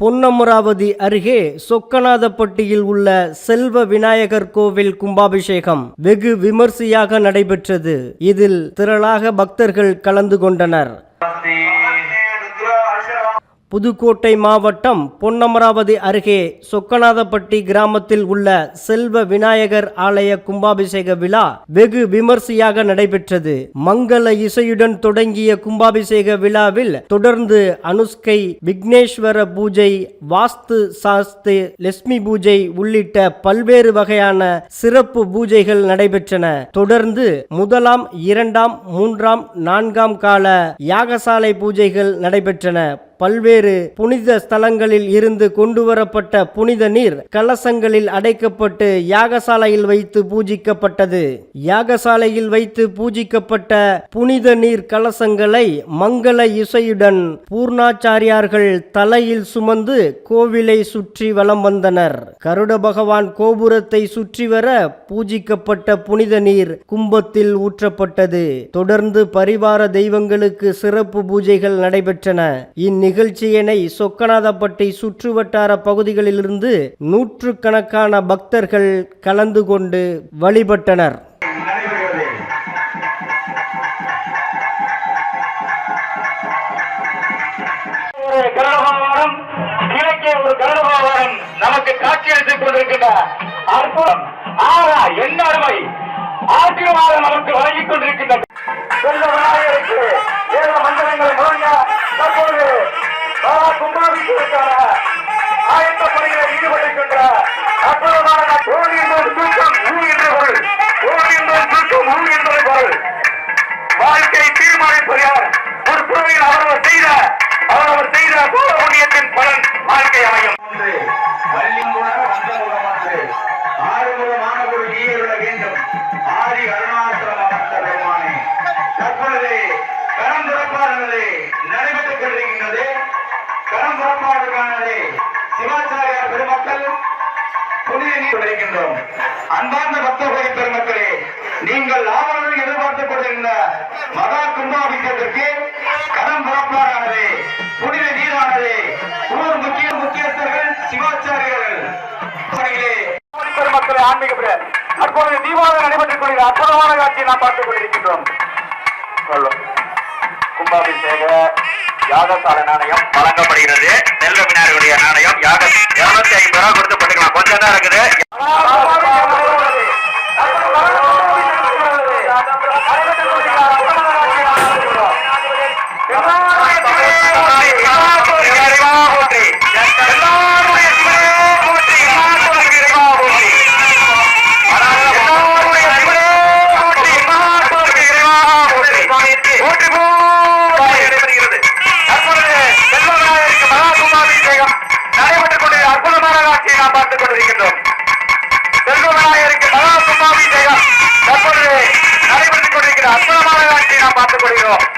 பொன்னமராவதி அருகே சொக்கநாதப்பட்டியில் உள்ள செல்வ விநாயகர் கோவில் கும்பாபிஷேகம் வெகு விமர்சையாக நடைபெற்றது. இதில் திரளாக பக்தர்கள் கலந்து கொண்டனர். புதுக்கோட்டை மாவட்டம் பொன்னமராவதி அருகே சொக்கநாதப்பட்டி கிராமத்தில் உள்ள செல்வ விநாயகர் ஆலய கும்பாபிஷேக விழா வெகு விமர்சையாக நடைபெற்றது. மங்கள இசையுடன் தொடங்கிய கும்பாபிஷேக விழாவில் தொடர்ந்து அனுஷ்கை விக்னேஸ்வர பூஜை வாஸ்து சாஸ்து லட்சுமி பூஜை உள்ளிட்ட பல்வேறு வகையான சிறப்பு பூஜைகள் நடைபெற்றன. தொடர்ந்து முதலாம் இரண்டாம் மூன்றாம் நான்காம் கால யாகசாலை பூஜைகள் நடைபெற்றன. பல்வேறு புனித ஸ்தலங்களில் இருந்து கொண்டுவரப்பட்ட புனித நீர் கலசங்களில் அடைக்கப்பட்டு யாகசாலையில் வைத்து பூஜிக்கப்பட்டது. யாகசாலையில் வைத்து பூஜிக்கப்பட்ட புனித நீர் கலசங்களை மங்கள இசையுடன் பூர்ணாச்சாரியார்கள் தலையில் சுமந்து கோவிலை சுற்றி வலம் வந்தனர். கருட பகவான் கோபுரத்தை சுற்றி வர பூஜிக்கப்பட்ட புனித நீர் கும்பத்தில் ஊற்றப்பட்டது. தொடர்ந்து பரிவார தெய்வங்களுக்கு சிறப்பு பூஜைகள் நடைபெற்றன. இந்நிகழ்ச்சியினை சொக்கநாதப்பட்டி சுற்றுவட்டார பகுதிகளிலிருந்து நூற்றுக்கணக்கான பக்தர்கள் கலந்து கொண்டு வழிபட்டனர். நமக்கு காட்சி அளித்துக் கொண்டிருக்கின்ற அற்புதம். ஆறா என்ன அருமை ஆசீர்வாதம் நமக்கு ஆதி அருணாச்சலம் பெருமானே தற்பொழுது கரம் புறப்பாடுகளே நடைபெற்றுக் கொண்டிருக்கின்றது. கரம் புறப்பாடுகானது சிவாச்சாரியார் பெருமக்கள் புனித நீர் அன்பார்ந்த பக்தர்களை பெருமக்களே நீங்கள் ஆவலுடன் எதிர்பார்த்துக் கொண்டிருந்த மகா கும்பாபிஷேகத்திற்கு கரம் புறப்பாடானது புனித நீரானது ஊர் முக்கிய முக்கியஸ்தர்கள் சிவாச்சாரியர்கள். பெருமக்களை பெருமக்களே ஆன்மீக பிரியர் தீபாவளி நடைபெற்றுக் அற்புதமான காட்சியை நாம் பார்த்துக் கொண்டிருக்கின்றோம். சொல்லும் கும்பாபிஷேக யாகசால நாணயம் வழங்கப்படுகிறது. நெல்ல நாணயம் யாக இருநூத்தி ஐம்பது ரூபாய் கொடுத்து போட்டுக்கலாம் கொஞ்சம் தான் இருக்குது. கும்பாபிஷேகம் தற்பொழுது